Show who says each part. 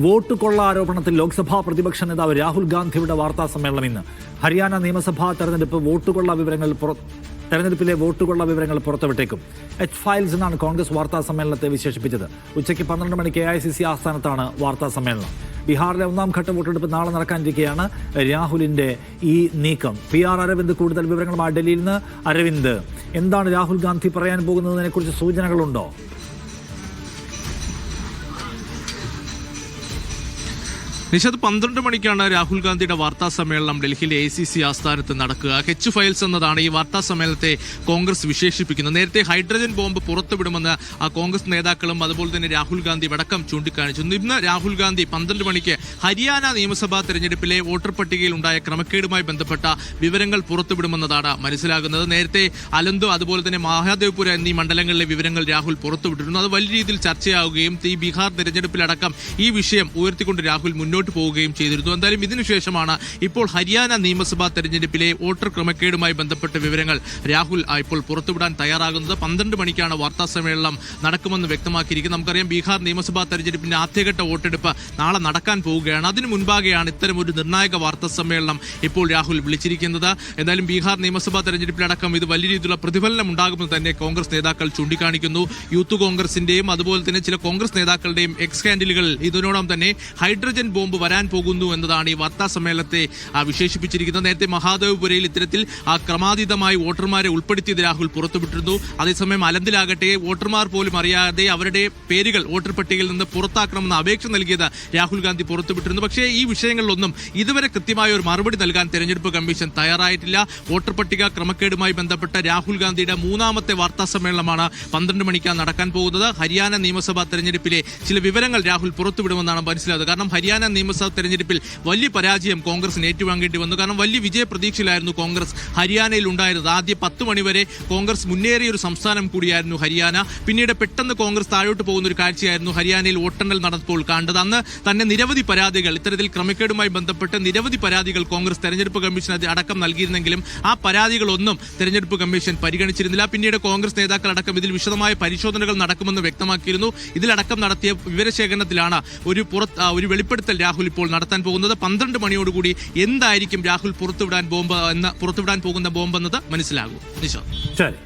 Speaker 1: Vote കൊള്ള ആരോപണത്തിൽ ലോക്സഭാ പ്രതിപക്ഷ നേതാവ് രാഹുൽ ഗാന്ധിയുടെ വാർത്താ സമ്മേളനം ഇന്ന്. ഹരിയാന നിയമസഭാ തെരഞ്ഞെടുപ്പ് വോട്ടുകൊള്ള വിവരങ്ങൾ തെരഞ്ഞെടുപ്പിലെ വോട്ട് കൊള്ള വിവരങ്ങൾ പുറത്തുവിട്ടേക്കും. എച്ച് ഫയൽസ് എന്നാണ് കോൺഗ്രസ് വാർത്താ സമ്മേളനത്തെ വിശേഷിപ്പിച്ചത്. ഉച്ചയ്ക്ക് പന്ത്രണ്ട് മണിക്ക് എ ഐ സി സി ആസ്ഥാനത്താണ് വാർത്താ സമ്മേളനം. ബീഹാറിലെ ഒന്നാം ഘട്ട വോട്ടെടുപ്പ് നാളെ നടക്കാനിരിക്കെയാണ് രാഹുലിന്റെ ഈ നീക്കം. പി ആർ അരവിന്ദ് കൂടുതൽ വിവരങ്ങളുമായി ഡൽഹിയിൽ നിന്ന്. അരവിന്ദ് എന്താണ് രാഹുൽ ഗാന്ധി പറയാൻ പോകുന്നതിനെ കുറിച്ച് സൂചനകളുണ്ടോ?
Speaker 2: നിഷാദ് പന്ത്രണ്ട് മണിക്കാണ് രാഹുൽ ഗാന്ധിയുടെ വാർത്താ സമ്മേളനം ഡൽഹിയിലെ എ സി സി ആസ്ഥാനത്ത് നടക്കുക. ഹെച്ച് ഫയൽസ് എന്നതാണ് ഈ വാർത്താ സമ്മേളനത്തെ കോൺഗ്രസ് വിശേഷിപ്പിക്കുന്നത്. നേരത്തെ ഹൈഡ്രജൻ ബോംബ് പുറത്തുവിടുമെന്ന് ആ കോൺഗ്രസ് നേതാക്കളും അതുപോലെ തന്നെ രാഹുൽ ഗാന്ധി അടക്കം ചൂണ്ടിക്കാണിച്ചു. ഇന്ന് രാഹുൽ ഗാന്ധി പന്ത്രണ്ട് മണിക്ക് ഹരിയാന നിയമസഭാ തെരഞ്ഞെടുപ്പിലെ വോട്ടർ പട്ടികയിൽ ഉണ്ടായ ക്രമക്കേടുമായി ബന്ധപ്പെട്ട വിവരങ്ങൾ പുറത്തുവിടുമെന്നതാണ് മനസ്സിലാകുന്നത്. നേരത്തെ അലന്തു അതുപോലെ തന്നെ മഹാദേവ്പുര എന്നീ മണ്ഡലങ്ങളിലെ വിവരങ്ങൾ രാഹുൽ പുറത്തുവിട്ടിരുന്നു. അത് വലിയ രീതിയിൽ ചർച്ചയാവുകയും ഈ ബീഹാർ തെരഞ്ഞെടുപ്പിലടക്കം ഈ വിഷയം ഉയർത്തിക്കൊണ്ട് രാഹുൽ മുന്നോട്ട് പോവുകയും ചെയ്തിരുന്നു. എന്തായാലും ഇതിനുശേഷമാണ് ഇപ്പോൾ ഹരിയാന നിയമസഭാ തെരഞ്ഞെടുപ്പിലെ വോട്ടർ ക്രമക്കേടുമായി ബന്ധപ്പെട്ട വിവരങ്ങൾ രാഹുൽ ഇപ്പോൾ പുറത്തുവിടാൻ തയ്യാറാകുന്നത്. പന്ത്രണ്ട് മണിക്കാണ് വാർത്താ സമ്മേളനം നടക്കുമെന്ന് വ്യക്തമാക്കിയിരിക്കുന്നത്. നമുക്കറിയാം ബീഹാർ നിയമസഭാ തെരഞ്ഞെടുപ്പിന്റെ ആദ്യഘട്ട വോട്ടെടുപ്പ് നാളെ നടക്കാൻ പോവുകയാണ്. അതിനു മുൻപാകെയാണ് ഇത്തരം ഒരു നിർണായക വാർത്താ സമ്മേളനം ഇപ്പോൾ രാഹുൽ വിളിച്ചിരിക്കുന്നത്. എന്തായാലും ബീഹാർ നിയമസഭാ തെരഞ്ഞെടുപ്പിലടക്കം ഇത് വലിയ രീതിയിലുള്ള പ്രതിഫലനം ഉണ്ടാകുമെന്ന് തന്നെ കോൺഗ്രസ് നേതാക്കൾ ചൂണ്ടിക്കാണിക്കുന്നു. യൂത്ത് കോൺഗ്രസിന്റെയും അതുപോലെ തന്നെ ചില കോൺഗ്രസ് നേതാക്കളുടെയും എക്സ് ഹാൻഡിലുകളിൽ ഇതിനോടൊപ്പം തന്നെ ഹൈഡ്രജൻ ബോംബ് വരാൻ പോകുന്നു എന്നതാണ് ഈ വാർത്താ സമ്മേളനത്തെ വിശേഷിപ്പിച്ചിരിക്കുന്നത്. നേരത്തെ മഹാദേവപുരയിൽ ഇത്തരത്തിൽ ക്രമാതീതമായി വോട്ടർമാരെ ഉൾപ്പെടുത്തിയത് രാഹുൽ പുറത്തുവിട്ടിരുന്നു. അതേസമയം അലന്തിലാകട്ടെ വോട്ടർമാർ പോലും അറിയാതെ അവരുടെ പേരുകൾ വോട്ടർ പട്ടികയിൽ നിന്ന് പുറത്താക്കണമെന്ന് അപേക്ഷ നൽകിയത് രാഹുൽ ഗാന്ധി പുറത്തുവിട്ടിരുന്നു. പക്ഷേ ഈ വിഷയങ്ങളിലൊന്നും ഇതുവരെ കൃത്യമായ ഒരു മറുപടി നൽകാൻ തെരഞ്ഞെടുപ്പ് കമ്മീഷൻ തയ്യാറായിട്ടില്ല. വോട്ടർ പട്ടിക ക്രമക്കേടുമായി ബന്ധപ്പെട്ട രാഹുൽ ഗാന്ധിയുടെ മൂന്നാമത്തെ വാർത്താ സമ്മേളനമാണ് പന്ത്രണ്ട് മണിക്കാണ് നടക്കാൻ പോകുന്നത്. ഹരിയാന നിയമസഭാ തെരഞ്ഞെടുപ്പിലെ ചില വിവരങ്ങൾ രാഹുൽ പുറത്തുവിടുമെന്നാണ് മനസ്സിലായത്. കാരണം ഹരിയാന നിയമസഭാ തെരഞ്ഞെടുപ്പിൽ വലിയ പരാജയം കോൺഗ്രസിന് ഏറ്റുവാങ്ങേണ്ടി വന്നു. കാരണം വലിയ വിജയ പ്രതീക്ഷയിലായിരുന്നു കോൺഗ്രസ് ഹരിയാനയിൽ ഉണ്ടായിരുന്നത്. ആദ്യ പത്ത് മണിവരെ കോൺഗ്രസ് മുന്നേറിയ ഒരു സംസ്ഥാനം കൂടിയായിരുന്നു ഹരിയാന. പിന്നീട് പെട്ടെന്ന് കോൺഗ്രസ് താഴോട്ട് പോകുന്ന ഒരു കാഴ്ചയായിരുന്നു ഹരിയാനയിൽ വോട്ടെണ്ണൽ നടന്നപ്പോൾ കണ്ടത്. അന്ന് തന്നെ നിരവധി പരാതികൾ ഇത്തരത്തിൽ ക്രമക്കേടുമായി ബന്ധപ്പെട്ട് നിരവധി പരാതികൾ കോൺഗ്രസ് തെരഞ്ഞെടുപ്പ് കമ്മീഷൻ അടക്കം നൽകിയിരുന്നെങ്കിലും ആ പരാതികളൊന്നും തെരഞ്ഞെടുപ്പ് കമ്മീഷൻ പരിഗണിച്ചിരുന്നില്ല. പിന്നീട് കോൺഗ്രസ് നേതാക്കൾ അടക്കം ഇതിൽ വിശദമായ പരിശോധനകൾ നടക്കുമെന്ന് വ്യക്തമാക്കിയിരുന്നു. ഇതിലടക്കം നടത്തിയ വിവരശേഖരണത്തിലാണ് ഒരു പുറത്ത് ഒരു വെളിപ്പെടുത്തൽ രാഹുൽ ഇപ്പോൾ നടത്താൻ പോകുന്നത്. പന്ത്രണ്ട് മണിയോടുകൂടി എന്തായിരിക്കും രാഹുൽ പുറത്തുവിടാൻ ബോംബ് എന്ന പുറത്തുവിടാൻ പോകുന്ന ബോംബ് എന്നത് മനസ്സിലാകും. നിശോ
Speaker 1: ശരി.